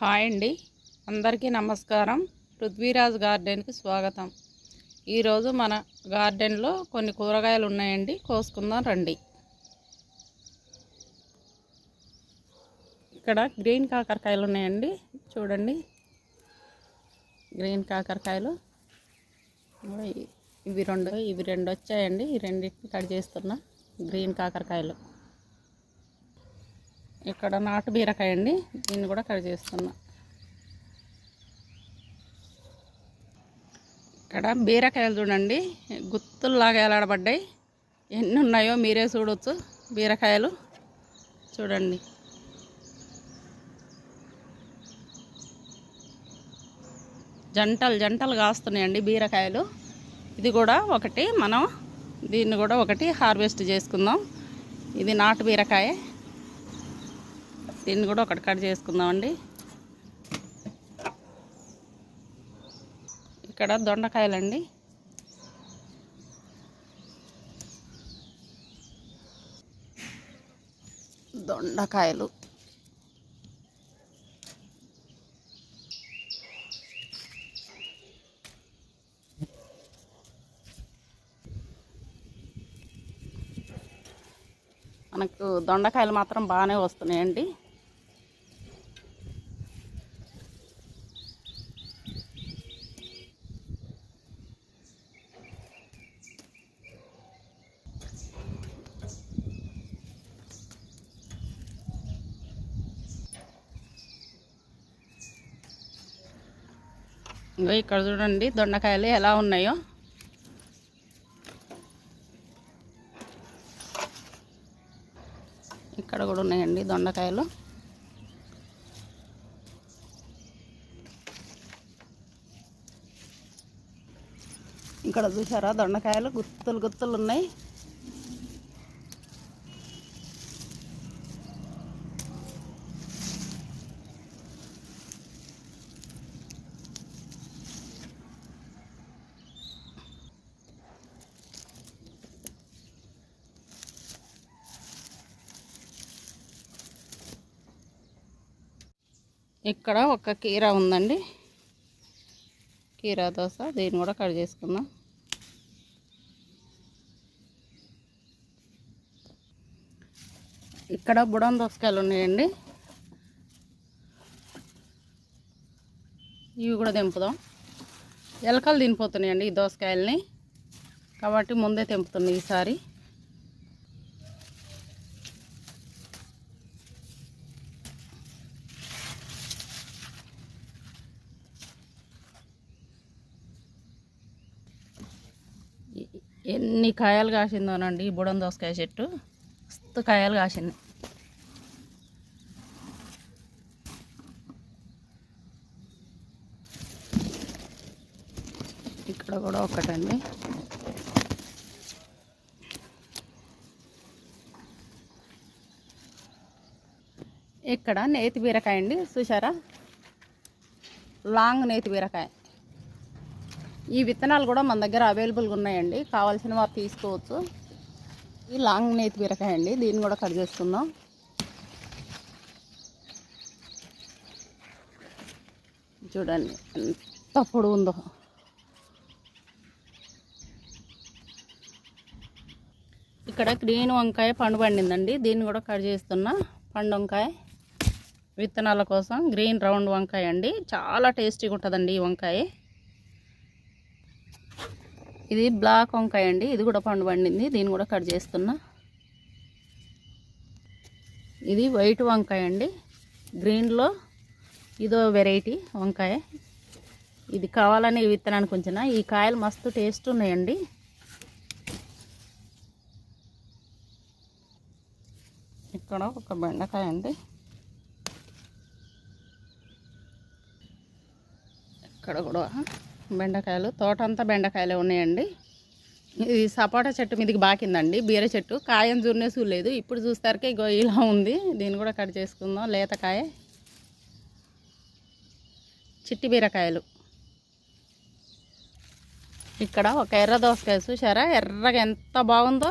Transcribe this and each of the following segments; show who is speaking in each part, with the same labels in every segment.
Speaker 1: Hi అండి. అందరికీ నమస్కారం. పృథ్వీరాజ్ గార్డెన్కి స్వాగతం. ఈరోజు మన గార్డెన్లో కొన్ని కూరగాయలు ఉన్నాయండి. కోసుకుందాం రండి. ఇక్కడ గ్రీన్ కాకరకాయలు ఉన్నాయండి. చూడండి. గ్రీన్ కాకరకాయలు. ఇవి- రెండు ఇవి రెండు వచ్చాయండి. ఈ రెండింటిని కట్ చేస్తున్నా. గ్రీన్ కాకరకాయలు. ఇక్కడ నాటు బీరకాయ అండి. దీన్ని కూడా కట్ చేస్తున్నా. ఇక్కడ బీరకాయలు చూడండి. గుత్తుల్లాగా ఎలాడబడ్డాయి ఎన్ని ఉన్నాయో మీరే చూడవచ్చు బీరకాయలు చూడండి. జంటలు జంటలు కాస్తున్నాయండి బీరకాయలు. ఇది కూడా ఒకటి. మనం దీన్ని కూడా ఒకటి హార్వెస్ట్ చేసుకుందాం. ఇది నాటు బీరకాయ. దీన్ని కూడా ఒకటి కట్ చేసుకుందామండి. ఇక్కడ దొండకాయలండి. దొండకాయలు. మనకు దొండకాయలు మాత్రం బాగానే వస్తున్నాయండి. ఇంకో ఇక్కడ చూడండి దొండకాయలు ఎలా ఉన్నాయో. ఇక్కడ కూడా ఉన్నాయండి దొండకాయలు. ఇక్కడ చూసారా దొండకాయలు గుత్తులు గుత్తులు ఉన్నాయి. ఇక్కడ ఒక కీరా ఉందండి. కీరా దోశ దీన్ని కూడా కట్ చేసుకుందాం. ఇక్కడ బుడన్ దోసకాయలు ఉన్నాయండి. ఇవి కూడా తెంపుదాం. ఎలకలు తినిపోతున్నాయండి ఈ దోసకాయల్ని. కాబట్టి ముందే తెంపుతున్నాయి ఈసారి. ఎన్ని కాయలు కాసిందోనండి ఈ బుడం దోసకాయ చెట్టు. మస్తు కాయలు కాసింది. ఇక్కడ కూడా ఒకటండి. ఇక్కడ నేతి బీరకాయ అండి చూసారా లాంగ్ నేతి బీరకాయ. ఈ విత్తనాలు కూడా మన దగ్గర అవైలబుల్గా ఉన్నాయండి. కావాల్సిన వారు తీసుకోవచ్చు. ఈ లాంగ్ నేతి బీరకాయ అండి. దీన్ని కూడా కట్ చేసుకుందాం. చూడండి ఎంత పొడవు ఉందో. ఇక్కడ గ్రీన్ వంకాయ పండు పండిందండి. దీన్ని కూడా కట్ చేస్తున్నా. పండు వంకాయ విత్తనాల కోసం. గ్రీన్ రౌండ్ వంకాయ అండి. చాలా టేస్టీగా ఉంటుందండి ఈ వంకాయ. ఇది బ్లాక్ వంకాయ అండి. ఇది కూడా పండు పండింది. దీన్ని కూడా కట్ చేస్తున్నా. ఇది వైట్ వంకాయ అండి. గ్రీన్లో ఇదో వెరైటీ వంకాయ. ఇది కావాలని విత్తనానికి ఉంచిన. ఈ కాయలు మస్తు టేస్ట్ ఉన్నాయండి. ఇక్కడ ఒక బెండకాయ అండి. ఇక్కడ కూడా బెండకాయలు. తోట అంతా బెండకాయలే ఉన్నాయండి. ఇది సపోటా చెట్టు మీదకి బాకిందండి. బీర చెట్టు. కాయం చూడనే చూడలేదు ఇప్పుడు చూస్తారకే ఇగో ఇలా ఉంది. దీన్ని కూడా కట్ చేసుకుందాం. లేతకాయ. చిట్టి బీరకాయలు. ఇక్కడ ఒక ఎర్ర దోసకాయ చూసారా ఎర్రగా ఎంత బాగుందో.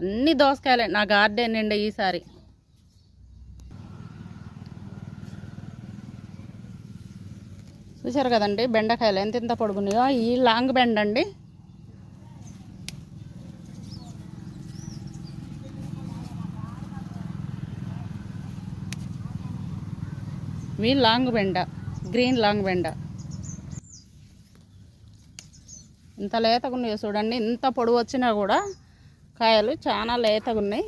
Speaker 1: అన్ని దోసకాయలే. నా గార్డెన్ నిండా ఈసారి. చూసారు కదండి? బెండకాయలు ఎంత ఎంత పొడుగున్నాయో. ఈ లాంగ్ బెండ అండి మీ లాంగ్ బెండ గ్రీన్ లాంగ్ బెండ. ఇంత లేతగా ఉన్నాయో చూడండి. ఇంత పొడవు వచ్చినా కూడా కాయలు చాలా లేతగా ఉన్నాయి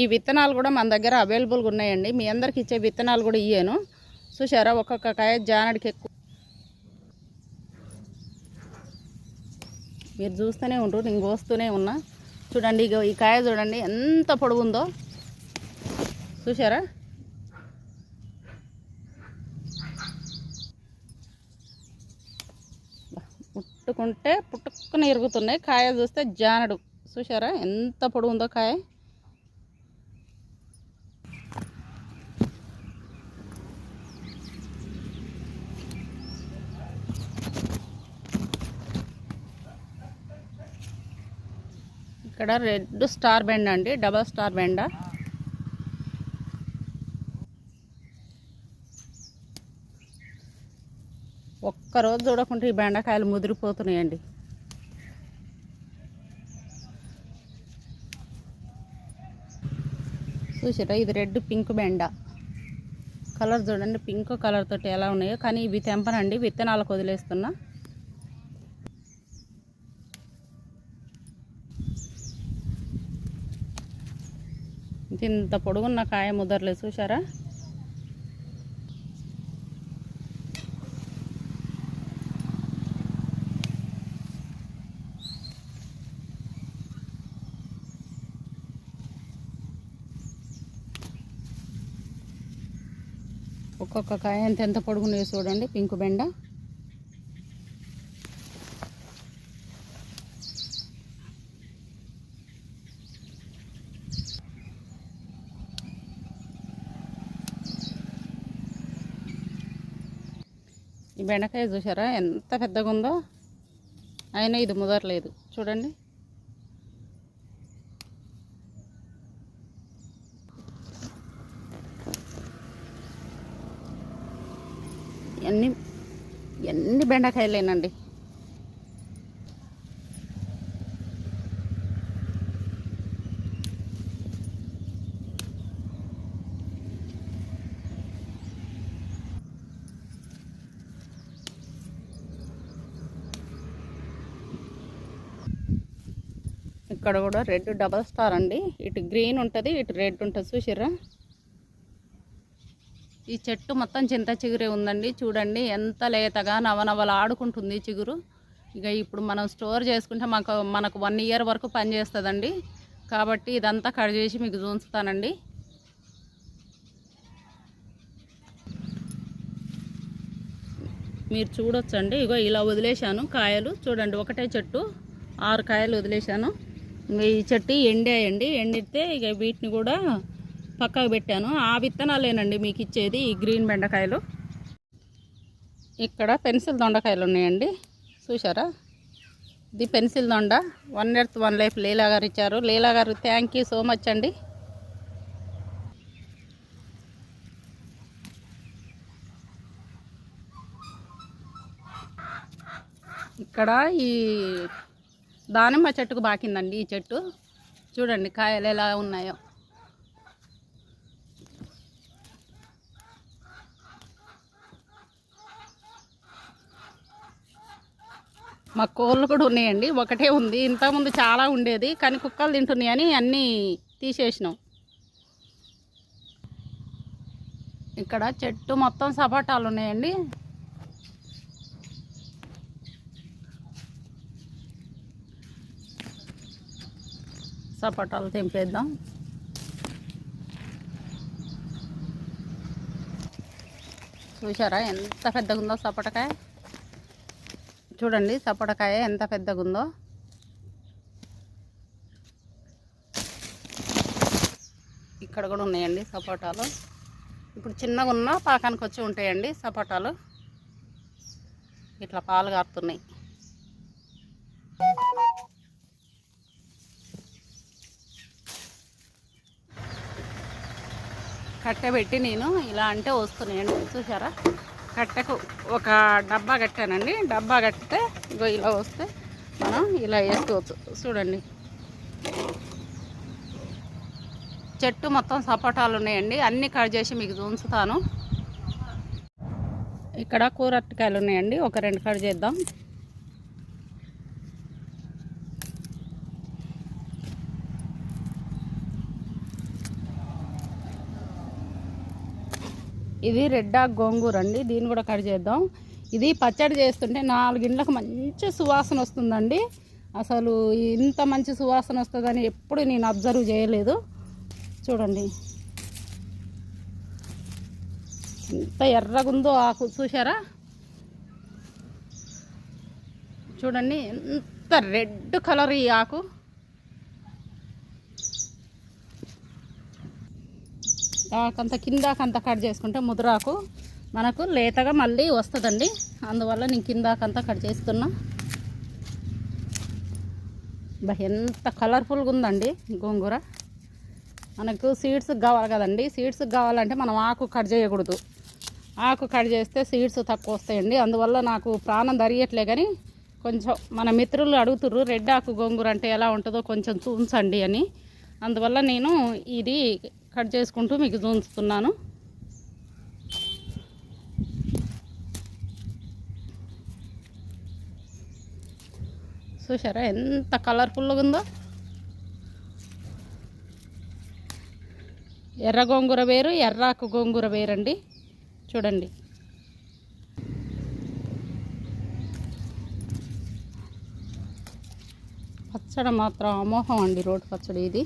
Speaker 1: ఈ విత్తనాలు కూడా మన దగ్గర అవైలబుల్గా ఉన్నాయండి. మీ అందరికి ఇచ్చే విత్తనాలు కూడా ఇయ్యాను. చూసారా ఒక్కొక్క కాయ జానడికి ఎక్కువ. మీరు చూస్తూనే ఉంటారు నేను కోస్తూనే ఉన్నా. చూడండి ఇగో ఈ కాయ చూడండి ఎంత పొడవు ఉందో చూసారా ముట్టుకుంటే పుట్టుకుని ఇరుగుతున్నాయి. కాయ చూస్తే జానడు. చూసారా ఎంత పొడుగుందో ఉందో కాయ. ఇక్కడ రెడ్ స్టార్ బెండ అండి డబల్ స్టార్ బెండ. ఒక్కరోజు చూడకుండా ఈ బెండకాయలు ముదిరిపోతున్నాయండి. చూసారా? ఇది రెడ్ పింక్ బెండ. కలర్ చూడండి పింక్ కలర్ తోటి ఎలా ఉన్నాయో. కానీ ఇవి తెంపనండి విత్తనాలకు వదిలేస్తున్నా. ఇంత పొడుగున్న కాయ ముదరలేదు చూసారా ఒక్కొక్క కాయ ఎంత ఎంత పొడుగున్నాయో చూడండి పింక్ బెండ. ఈ బెండకాయ చూసారా? ఎంత పెద్దగా ఉందో అయినా ఇది ముదరలేదు. చూడండి. ఎన్ని ఎన్ని బెండకాయలేనండి? ఇక్కడ కూడా రెడ్ డబల్ స్టార్ అండి. ఇటు గ్రీన్ ఉంటుంది ఇటు రెడ్ ఉంటుంది చూసిర్రా? ఈ చెట్టు మొత్తం చింత చిగురే ఉందండి. చూడండి ఎంత లేతగా నవనవలు ఆడుకుంటుంది చిగురు. ఇక ఇప్పుడు మనం స్టోర్ చేసుకుంటే మాకు మనకు వన్ ఇయర్ వరకు పనిచేస్తుందండి కాబట్టి ఇదంతా కట్ చేసి మీకు చూస్తానండి మీరు చూడొచ్చండి. ఇగో ఇలా వదిలేశాను కాయలు. చూడండి ఒకటే చెట్టు ఆరు కాయలు వదిలేశాను. ఇంకా ఈ చెట్టు ఎండాయండి ఎండితే ఇక వీటిని కూడా పక్కకు పెట్టాను. ఆ విత్తనాలేనండి మీకు ఇచ్చేది ఈ గ్రీన్ బెండకాయలు. ఇక్కడ పెన్సిల్ దొండకాయలు ఉన్నాయండి. చూసారా ఇది పెన్సిల్ దొండ. One earth one life Leela గారు ఇచ్చారు. లీలా గారు థ్యాంక్ యూ సో మచ్ అండి. ఇక్కడ ఈ దానిమ్మ చెట్టుకు బాకిందండి ఈ చెట్టు. చూడండి కాయలు ఎలా ఉన్నాయో. మా కోళ్ళు కూడా ఉన్నాయండి. ఒకటే ఉంది. ఇంతకుముందు చాలా ఉండేది కానీ కుక్కలు తింటున్నాయని అన్నీ తీసేసినాం. ఇక్కడ చెట్టు మొత్తం సపోటాలు ఉన్నాయండి. సపోటాలు తెంపేద్దాం. చూసారా ఎంత పెద్దగా ఉందో సపోటకాయ? చూడండి సపోటకాయ ఎంత పెద్దగా ఉందో ఇక్కడ కూడా ఉన్నాయండి సపోటాలు. ఇప్పుడు చిన్నగా ఉన్న పాకానికి వచ్చి ఉంటాయండి సపోటాలు. ఇట్లా పాలు కారుతున్నాయి. కట్టె పెట్టి నేను ఇలా అంటే వస్తున్నాయండి చూసారా కట్టెకు ఒక డబ్బా కట్టానండి. డబ్బా కట్టితే ఇగో ఇలా వస్తే మనం ఇలా వేసుకోవచ్చు. చూడండి. చెట్టు మొత్తం సపోటాలు ఉన్నాయండి. అన్నీ కట్ చేసి మీకు చూంచుతాను ఇక్కడ కూర ఉన్నాయండి. ఒక రెండు కట్ చేద్దాం. ఇది రెడ్ ఆక్ గోంగూర అండి. దీన్ని కూడా కట్ చేద్దాం. ఇది పచ్చడి చేస్తుంటే నాలుగిండ్లకు మంచి సువాసన వస్తుందండి. అసలు ఇంత మంచి సువాసన వస్తుందని ఎప్పుడు నేను అబ్జర్వ్ చేయలేదు. చూడండి. ఎంత ఎర్రగుందో ఆకు చూసారా చూడండి ఎంత రెడ్ కలర్ ఈ ఆకు. ఆకంత కిందాకంత కట్ చేసుకుంటే ముదురాకు మనకు లేతగా మళ్ళీ వస్తుందండి. అందువల్ల నేను కిందాకంతా కట్ చేస్తున్నా ఎంత కలర్ఫుల్గా ఉందండి గోంగూర. మనకు సీడ్స్ కావాలి కదండి. సీడ్స్ కావాలంటే మనం ఆకు కట్ చేయకూడదు. ఆకు కట్ చేస్తే సీడ్స్ తక్కువ వస్తాయండి. అందువల్ల నాకు ప్రాణం దరియట్లే కానీ కొంచెం మన మిత్రులు అడుగుతుర్రు రెడ్ ఆకు గోంగూర అంటే ఎలా ఉంటుందో కొంచెం చూంచండి అని. అందువల్ల నేను ఇది కట్ చేసుకుంటూ మీకు చూస్తున్నాను చూసారా ఎంత కలర్ఫుల్గా ఉందో? ఎర్ర గోంగూర వేరు ఎర్రాకు గోంగూర వేరండి. చూడండి. పచ్చడి మాత్రం అమోహం అండి రోడ్డు పచ్చడి ఇది.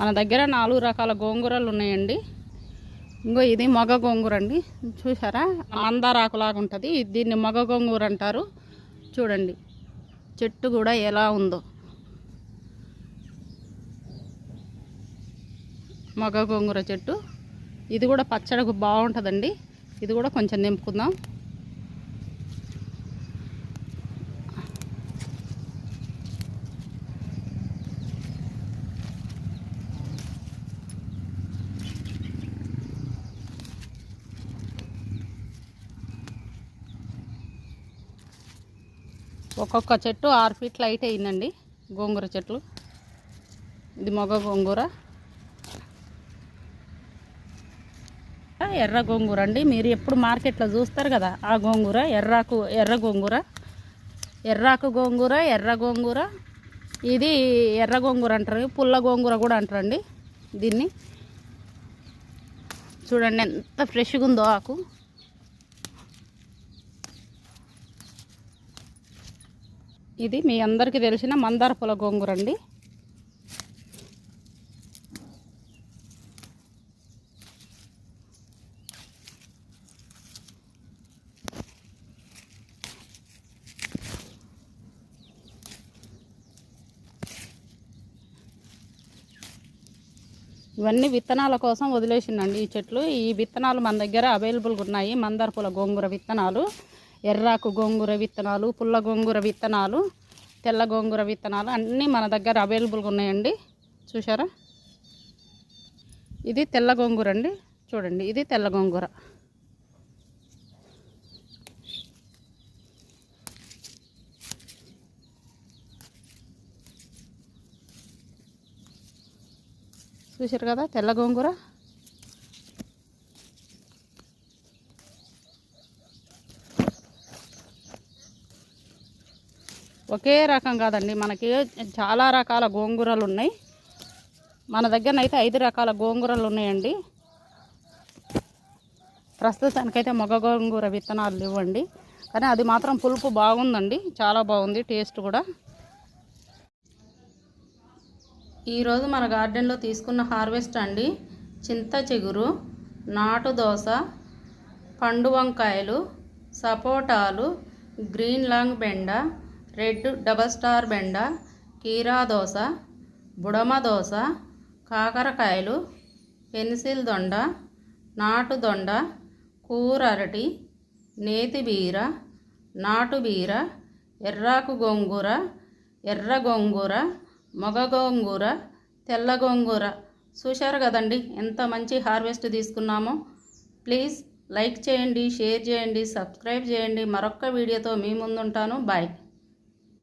Speaker 1: మన దగ్గర నాలుగు రకాల గోంగూరలు ఉన్నాయండి. ఇంకో ఇది మగ గోంగూర అండి. చూసారా మందారాకులాగా ఉంటుంది. దీన్ని మగ గోంగూర అంటారు. చూడండి. చెట్టు కూడా ఎలా ఉందో. మగ గోంగూర చెట్టు. ఇది కూడా పచ్చడికి బాగుంటుందండి. ఇది కూడా కొంచెం నింపుకుందాం. ఒక్కొక్క చెట్టు ఆరు ఫీట్లు హైట్ అయిందండి గోంగూర చెట్లు. ఇది మగ గోంగూర. ఎర్ర గోంగూర అండి. మీరు ఎప్పుడు మార్కెట్లో చూస్తారు కదా ఆ గోంగూర ఎర్రాకు ఎర్ర గోంగూర. ఎర్రాకు గోంగూర ఎర్ర గోంగూర. ఇది ఎర్ర గోంగూర అంటారు పుల్ల గోంగూర కూడా అంటారండి దీన్ని. చూడండి ఎంత ఫ్రెష్గా ఉందో ఆకు. ఇది మీ అందరికీ తెలిసిన మందార పూల గోంగూర అండి. ఇవన్నీ విత్తనాల కోసం వదిలేసిందండి ఈ చెట్లు. ఈ విత్తనాలు మన దగ్గర అవైలబుల్గా ఉన్నాయి మందార పూల గోంగూర విత్తనాలు. ఎర్రాకు గోంగూర విత్తనాలు పుల్ల గోంగూర విత్తనాలు తెల్ల గోంగూర విత్తనాలు అన్నీ మన దగ్గర అవైలబుల్గా ఉన్నాయండి. చూసారా ఇది తెల్ల గోంగూర అండి. చూడండి ఇది తెల్ల గోంగూర. చూసారు కదా తెల్ల గోంగూర? ఒకే రకం కాదండి. మనకి చాలా రకాల గోంగూరలు ఉన్నాయి. మన దగ్గరనైతే ఐదు రకాల గోంగూరలు ఉన్నాయండి. ప్రస్తుతానికైతే మొగ గోంగూర విత్తనాలు ఇవ్వండి. కానీ అది మాత్రం పులుపు బాగుందండి. చాలా బాగుంది. టేస్ట్ కూడా. ఈరోజు మన గార్డెన్లో తీసుకున్న హార్వెస్ట్ అండి. చింత చిగురు నాటు దోస పండు వంకాయలు సపోటాలు గ్రీన్ లాంగ్ బెండ రెడ్ డబల్ స్టార్ బెండ కీరా దోశ బుడమ దోశ కాకరకాయలు పెన్సిల్ దొండ నాటు దొండ కూర అరటి నేతి బీర నాటు బీర ఎర్రాకు గోంగూర ఎర్ర గోంగూర మగ గోంగూర తెల్ల గోంగూర. చూశారు కదండి ఎంత మంచి హార్వెస్ట్ తీసుకున్నామో. ప్లీజ్ లైక్ చేయండి షేర్ చేయండి సబ్స్క్రైబ్ చేయండి. మరొక్క వీడియోతో మీ ముందుంటాను. బాయ్.